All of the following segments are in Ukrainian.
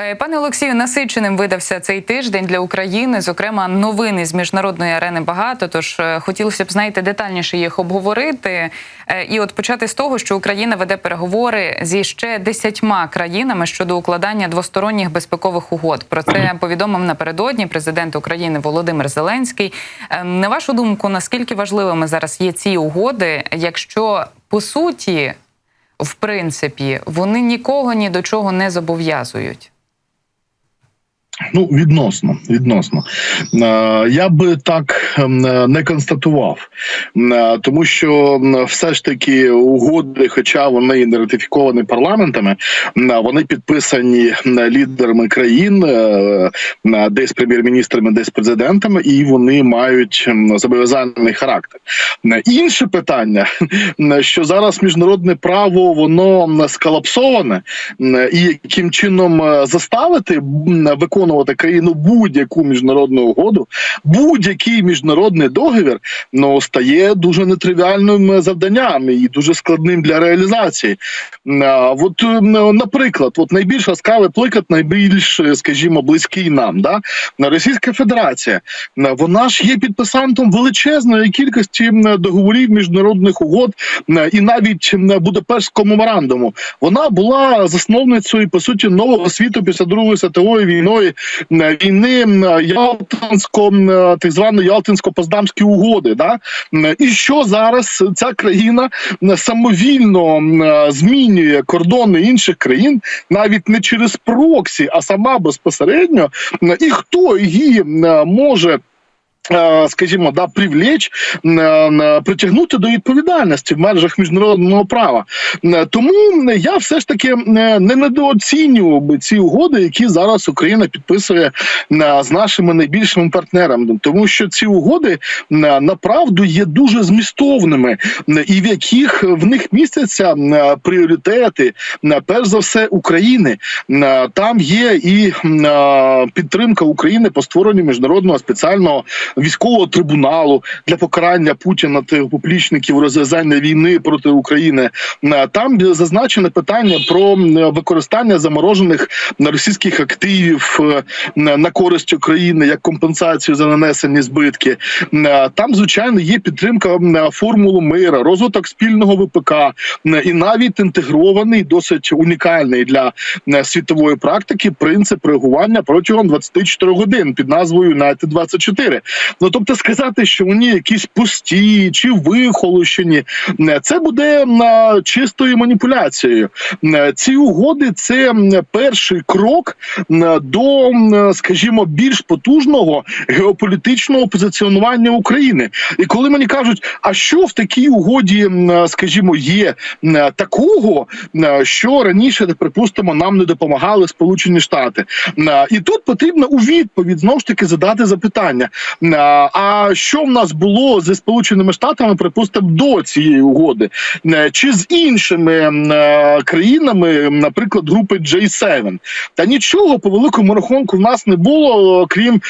Е, Пане Олексію, насиченим видався цей тиждень для України. Зокрема, новини з міжнародної арени багато. Тож е, хотілося б знаєте детальніше їх обговорити. Е, І от почати з того, що Україна веде переговори зі ще десятьма країнами щодо укладання двосторонніх безпекових угод. Про це повідомив напередодні президент України Володимир Зеленський. На вашу думку, наскільки важливими зараз є ці угоди, якщо по суті, в принципі, вони нікого ні до чого не зобов'язують? Ну, відносно, відносно. Е, Я би так ем, не констатував, Е, тому що все ж таки угоди, хоча вони не ратифіковані парламентами, вони підписані лідерами країн, е, десь прем'єр-міністрами, десь президентами, і вони мають зобов'язальний характер. Інше питання, що зараз міжнародне право воно м, сколапсоване, і яким чином заставити м, виконувати країну будь-яку міжнародну угоду, будь-який міжнародний договір ну стає дуже нетривіальним е, завданням і дуже складним для реалізації. От, наприклад, от найбільш ласкавий приклад, найбільш, скажімо, близький нам, да Російська Федерація, вона ж є підписантом величезної кількості договорів міжнародних угод і навіть Будапештського меморандуму. Вона була засновницею по суті нового світу після другої світової війни, війни Ялтинсько, так званої Ялтинсько-Поздамські угоди. Да? І що зараз ця країна м, самовільно змінює кордони інших країн, навіть не через проксі, а сама безпосередньо. І хто її може е, Скажімо, да, привлечь, е, притягнути до відповідальності в межах міжнародного права. Тому я все ж таки не недооцінював би ці угоди, які зараз Україна підписує з нашими найбільшими партнерами, тому що ці угоди направду є дуже змістовними, і в яких в них містяться пріоритети, перш за все України. Там є і е, підтримка України по створенню міжнародного спеціального військового трибуналу для покарання Путіна та його поплічників розв'язання війни проти України. Е, Там зазначене питання про використання заморожених російських активів е, на користь України як компенсацію за нанесені збитки. Е, Там, звичайно, є підтримка м, формули мира, розвиток спільного ВПК і навіть інтегрований, досить унікальний для світової практики принцип реагування протягом 24 годин під назвою United 24 Ну тобто сказати, що вони якісь пусті чи вихолощені, е, це буде чистою маніпуляцією. Ці угоди це перший крок до, скажімо, більш потужного геополітичного позиціонування України. І коли мені кажуть, а що в такій угоді, скажімо, є такого, що раніше, припустимо, нам не допомагали Сполучені Штати, і тут потрібно у відповідь знову ж таки задати запитання. М, А що в нас було зі Сполученими Штатами, припустимо, до цієї угоди, М, чи з іншими е, країнами, наприклад, групи J7? Та нічого по великому рахунку в нас не було, крім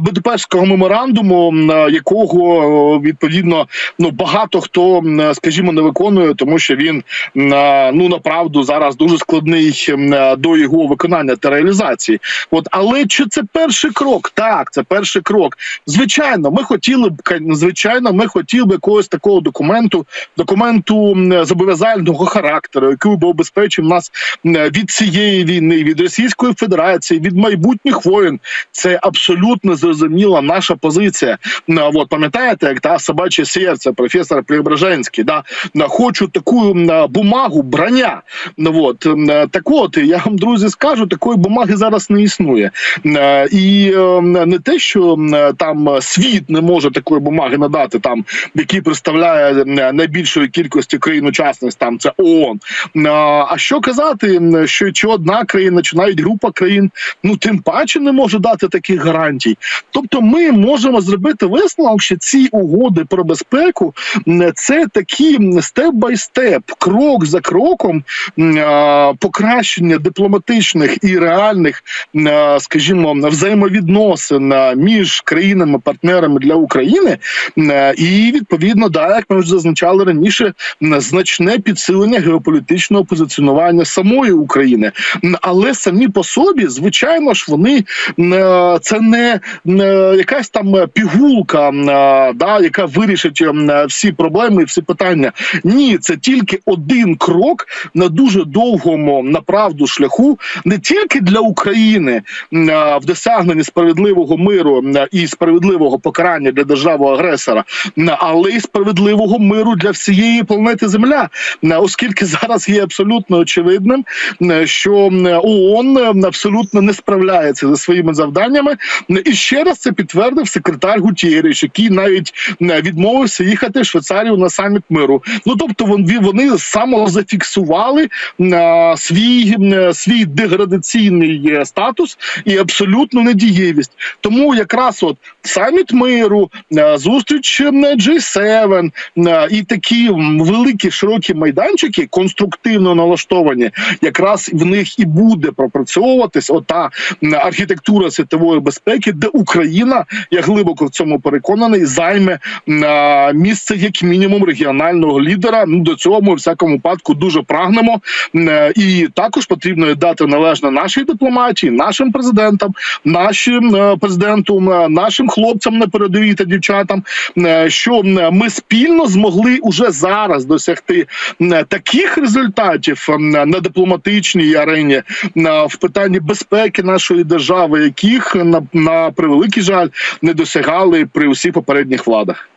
Будапештського меморандуму, якого відповідно ну багато хто, скажімо, не виконує, тому що він е, ну направду зараз дуже складний е, до його виконання та реалізації. От але чи це перший крок? Так, це перший крок. Звичайно, ми хотіли б звичайно, ми хотіли б якогось такого документу, документу зобов'язального характеру, який би обезпечив нас від цієї війни, від Російської Федерації, від майбутніх воєн. Це абсолютно зрозуміла наша позиція. От пам'ятаєте, як та собаче серце, професор Преображенський, да хочу таку бумагу, броня. Ну от так, от я вам друзі скажу, такої бумаги зараз не існує. І не те, що м, там світ не може такої бумаги надати, там який представляє найбільшої кількості країн-учасниць, там це ООН. А що казати, що чи одна країна, чи навіть група країн, ну тим паче не може дати таких гарантій. Тобто, ми можемо зробити висновок, що ці угоди про безпеку це такі степ бай степ, крок за кроком покращення дипломатичних і реальних, скажімо, взаємовідносин між країнами стабільними партнерами для України, е, і відповідно, да, як ми вже зазначали раніше, значне підсилення геополітичного позиціонування самої України. Але самі по собі, звичайно ж, вони е, це не е, якась там пігулка, да, яка вирішить всі проблеми і всі питання. Ні, це тільки один крок на дуже довгому направду шляху, не тільки для України в досягненні справедливого миру і справедливого покарання для держави агресора, але й справедливого миру для всієї планети Земля, оскільки зараз є абсолютно очевидним, що ООН абсолютно не справляється зі своїми завданнями. І ще раз це підтвердив секретар Гутєріч, який навіть відмовився їхати в Швейцарію на саміт миру. Ну тобто вони, самозафіксували свій, свій деградаційний е, статус і абсолютну недієвість. Тому якраз от саміт миру, е, зустріч м, G7 е, і такі великі широкі майданчики конструктивно налаштовані, якраз в них і буде пропрацьовуватись ота архітектура світової безпеки, де Україна, я глибоко в цьому переконаний, займе місце як мінімум регіонального лідера. Ну до цього ми в всякому випадку дуже прагнемо. Е, І також потрібно дати належне нашій дипломатії, нашим президентам, нашим е, президенту, нашим хлопцям на передовій та дівчатам, е, що ми спільно змогли уже зараз досягти таких результатів на дипломатичній арені в питанні безпеки нашої держави, яких на, на превеликий жаль не досягали при усіх попередніх владах.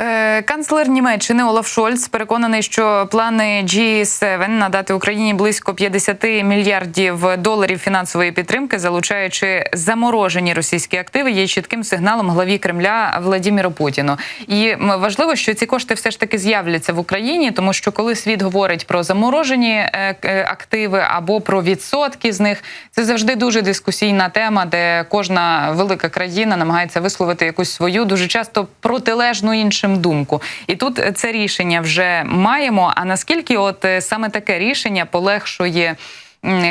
Е, Канцлер Німеччини Олаф Шольц переконаний, що плани G7 надати Україні близько 50 мільярдів доларів фінансової підтримки, залучаючи заморожені російські активи, є чітким сигналом главі Кремля Владіміру Путіну. І важливо, що ці кошти все ж таки з'являться в Україні, тому що коли світ говорить про заморожені е, е, активи або про відсотки з них, це завжди дуже дискусійна тема, де кожна велика країна намагається висловити якусь свою дуже часто протилежну іншим думку. І тут е, це рішення вже маємо. А наскільки от е, саме таке рішення полегшує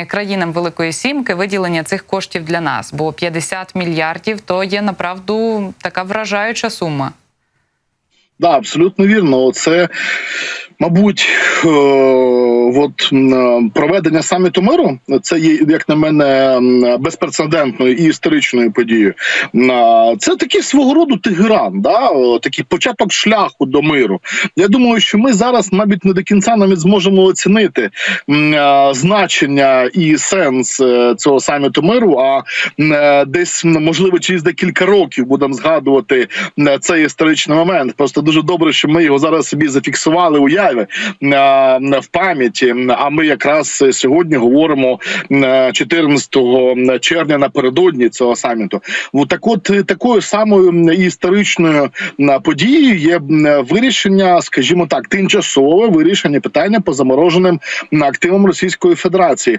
країнам Великої Сімки виділення цих коштів для нас? Бо 50 мільярдів то є направду така вражаюча сума. Да, абсолютно вірно. Це, мабуть, е, от проведення саміту миру це є, як на мене, безпрецедентною і історичною подією. Це такий свого роду Тегеран, да? такий початок шляху до миру. Я думаю, що ми зараз навіть не до кінця навіть зможемо оцінити значення і сенс е, цього саміту миру. А е, десь можливо через декілька років будемо згадувати цей історичний момент. Просто дуже добре, що ми його зараз собі зафіксували уяви в пам'яті. А ми якраз сьогодні говоримо м, 14 червня напередодні цього саміту. Так, от е, такою самою історичною подією є вирішення, скажімо так, тимчасове вирішення питання по замороженим активам Російської Федерації,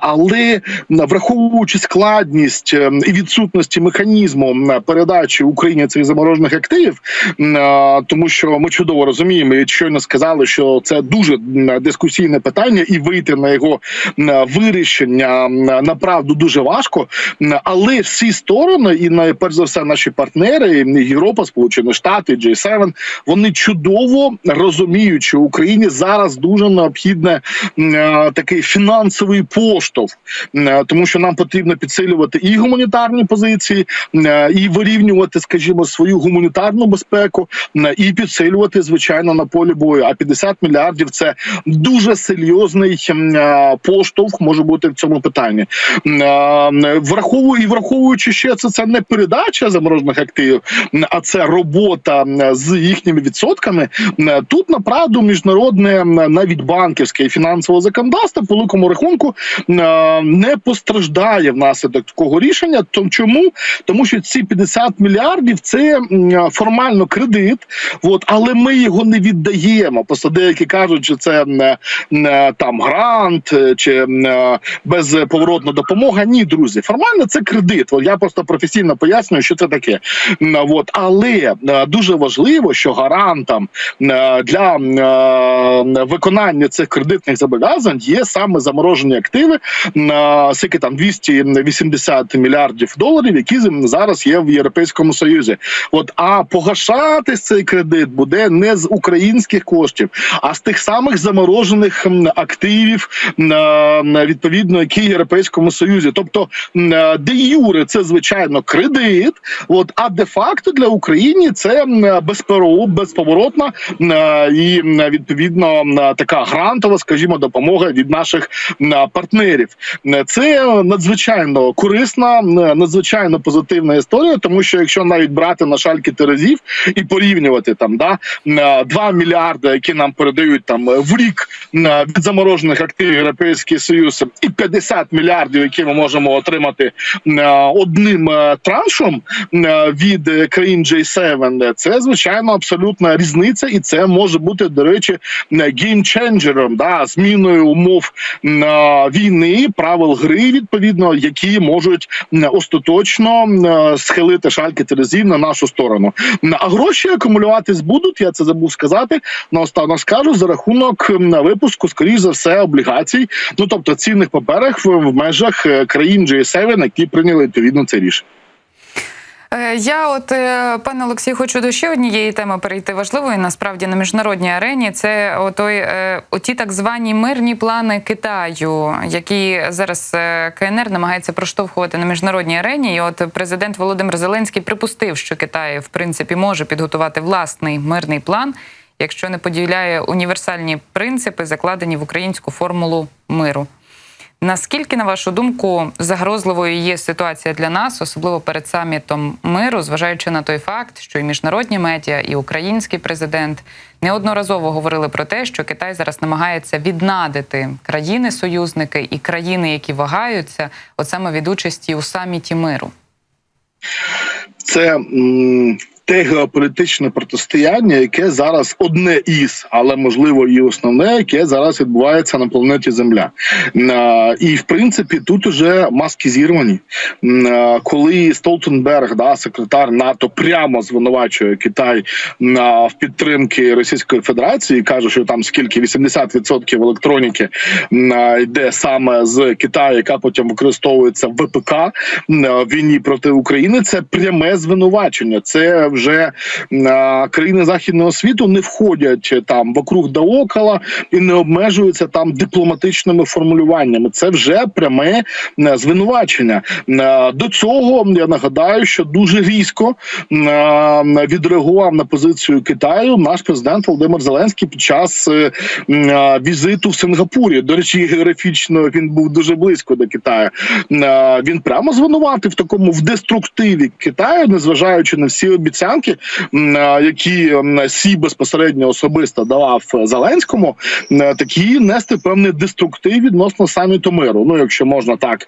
але враховуючи складність ем, і відсутності механізму передачі Україні цих заморожених активів, тому що ми чудово розуміємо, і щойно сказали, що це дуже м, дискусійне питання, і вийти на його вирішення направду дуже важко. Але всі сторони, і найперш за все, наші партнери, Європа, Сполучені Штати, G7, вони чудово розуміють, що Україні зараз дуже необхідне е, такий фінансовий поштовх, е, тому що нам потрібно підсилювати і гуманітарні позиції, е, і вирівнювати, скажімо, свою гуманітарну безпеку, і підсилювати звичайно на полі бою. А 50 мільярдів це дуже серйозний е, поштовх може бути в цьому питанні. Е, Враховую і враховуючи ще це, це не передача заморожених активів, а це робота з їхніми відсотками. Тут направду міжнародне навіть банківське і фінансове законодавство по великому рахунку е, не постраждає внаслідок такого рішення. То чому? Тому що ці 50 мільярдів це формально кредит, от але ми його не віддаємо. Просто деякі кажуть, що це е, е, там грант е, чи е, безповоротна допомога. Ні, друзі, формально це кредит. Я просто професійно пояснюю, що це таке. От але е, дуже важливо, що гарантом е, для е, виконання цих кредитних зобов'язань є саме заморожені активи на скільки там 280 мільярдів доларів, які зараз є в Європейському Союзі. От а погашати цей кредит буде не з українських коштів, а з тих самих заморожених м, активів на відповідно, які Європейському Союзі. Тобто е, де юре це звичайно кредит. От а де факто для України це м, безперо- безповоротна е, і відповідно така грантова, скажімо, допомога від наших партнерів. Е, Це надзвичайно корисна, надзвичайно позитивна історія, тому що якщо навіть брати на шальки терезів і порівнювати там да м, е, 2 мільярди, які нам передають там е, в рік е, від заморожених активів Європейський Союз, і 50 мільярдів, які ми можемо отримати е, одним е, траншом е, від країн J7, це звичайно абсолютна різниця, і це може бути до речі геймченджером, да зміною умов війни, правил гри відповідно, які можуть остаточно схилити шальки терезів на нашу сторону. А гроші акумулюватись будуть. Я це забув сказати. Наостанок скажу за рахунок м, випуску, скоріш за все, облігацій, ну тобто цінних паперах в, межах е, країн G7, які прийняли відповідно це рішення. Е, Я, от е, пане Олексій, хочу до ще однієї теми перейти важливої насправді на міжнародній арені. Це отой, оті так звані мирні плани Китаю, які зараз КНР намагається проштовхувати на міжнародній арені. І от президент Володимир Зеленський припустив, що Китай в принципі може підготувати власний мирний план, якщо не поділяє універсальні принципи, закладені в українську формулу миру. Наскільки, на вашу думку, загрозливою є ситуація для нас, особливо перед самітом миру, зважаючи на той факт, що і міжнародні медіа, і український президент неодноразово говорили про те, що Китай зараз намагається віднадити країни-союзники і країни, які вагаються, от саме від участі у саміті миру? Це те геополітичне протистояння, яке зараз одне із, але можливо і основне, яке зараз відбувається на планеті Земля. І в принципі тут уже маски зірвані. Коли Столтенберг, да, секретар НАТО, прямо звинувачує Китай в підтримки Російської Федерації, каже, що там скільки 80% електроніки йде саме з Китаю, яка потім використовується в ВПК в війні проти України. Це пряме звинувачення. Це вже країни західного світу не входять там вокруг да около і не обмежуються там дипломатичними формулюваннями. Це вже пряме звинувачення. До цього я нагадаю, що дуже різко відреагував на позицію Китаю наш президент Володимир Зеленський під час е, е, візиту в Сингапурі. До речі, географічно він був дуже близько до Китаю. Е, Він прямо звинуватив в такому в деструктиві Китаю, незважаючи на всі обіцянки, е, які Сі безпосередньо особисто давав Зеленському, такі нести певний деструктив відносно саміту миру. Ну, якщо можна так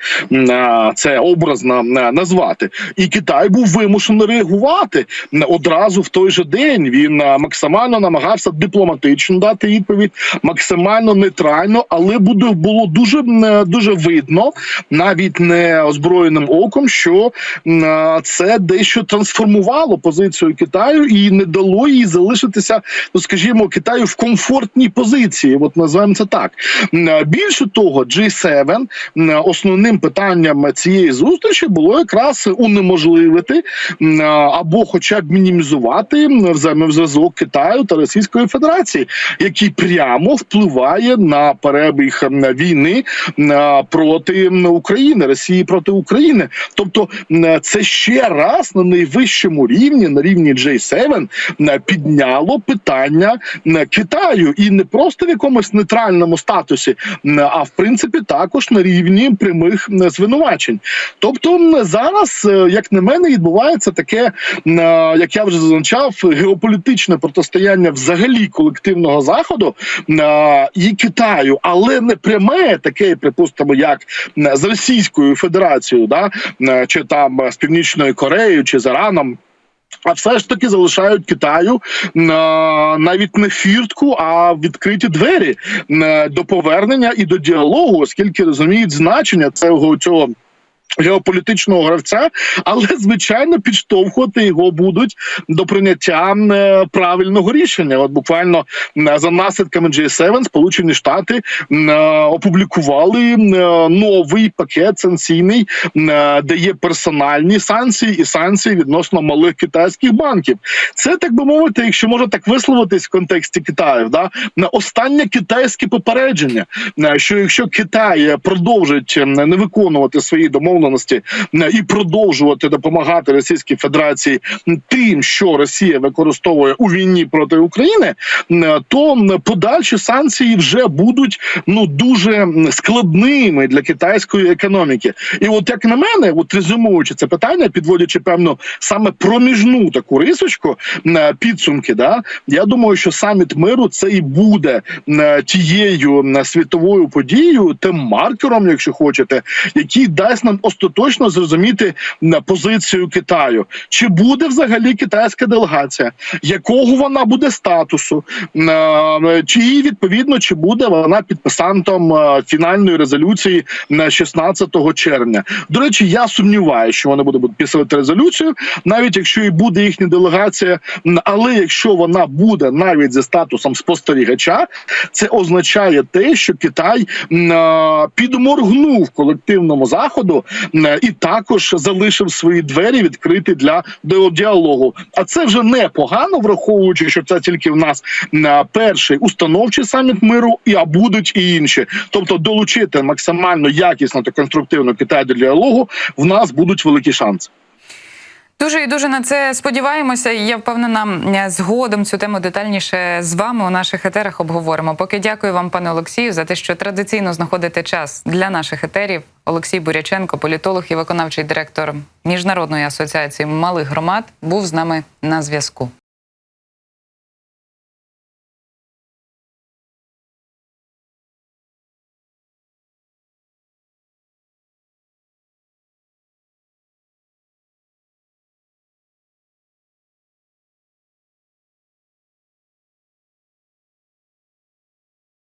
це образно назвати, і Китай був вимушений реагувати одразу в той же день. Він максимально намагався дипломатично дати відповідь, максимально нейтрально, але буде було дуже дуже видно, навіть не озброєним оком, що це дещо трансформувало позицію Китаю і не дало їй залишитися, ну скажімо, Китаю в комфортній позиції. От називаємо це так. Більше того, G7 основним питанням цієї зустрічі було якраз унеможливити або, хоча б мінімізувати взаємозв'язок Китаю та Російської Федерації, який прямо впливає на перебіг війни проти України, Росії проти України. Тобто, це ще раз на найвищому рівні, на рівні J7, м, підняло питання м, Китаю і не просто в якомусь нейтральному статусі, а в принципі також на рівні прямих звинувачень. Тобто зараз, е, як на мене, відбувається таке, е, як я вже зазначав, геополітичне протистояння взагалі колективного заходу е, і Китаю, але не пряме таке, припустимо, як з Російською Федерацією, да чи там е, з Північною Кореєю, чи з Іраном. А все ж таки залишають Китаю е, навіть не фіртку, а відкриті двері е, до повернення і до діалогу, оскільки розуміють значення цього цього. Геополітичного гравця, але звичайно підштовхувати його будуть до прийняття е, правильного рішення. От буквально за наслідками G7 Сполучені Штати е, опублікували е, новий пакет санкційний, де є персональні санкції і санкції відносно малих китайських банків. Це так би мовити, якщо можна так висловитись в контексті Китаю, да на останнє китайське попередження, що якщо Китай продовжить не виконувати свої домовленості е, і продовжувати допомагати Російській Федерації тим, що Росія використовує у війні проти України, е, то подальші санкції вже будуть ну дуже складними для китайської економіки. І от як на мене, от резюмуючи це питання, підводячи певну саме проміжну таку рисочку е, підсумки, да я думаю, що саміт миру це і буде тією світовою подією, тим маркером, якщо хочете, який дасть нам остаточно зрозуміти позицію Китаю. Чи буде взагалі китайська делегація, якого вона буде статусу, е, чи відповідно чи буде вона підписантом е, фінальної резолюції на 16 червня. До речі, я сумніваюся, що вони будуть підписувати резолюцію, навіть якщо і буде їхня делегація. Але якщо вона буде навіть зі статусом спостерігача, це означає те, що Китай е, підморгнув колективному заходу і також залишив свої двері відкриті для діалогу. А це вже непогано, враховуючи, що це тільки в нас м, перший установчий саміт миру, і а будуть і інші. Тобто долучити максимально якісно та конструктивно Китай до діалогу, в нас будуть великі шанси. Дуже і дуже на це сподіваємося. Я впевнена, е, згодом цю тему детальніше з вами у наших етерах обговоримо. Поки дякую вам, пане Олексію, за те, що традиційно знаходите час для наших етерів. Олексій Буряченко, політолог і виконавчий директор Міжнародної асоціації малих громад, був з нами на зв'язку.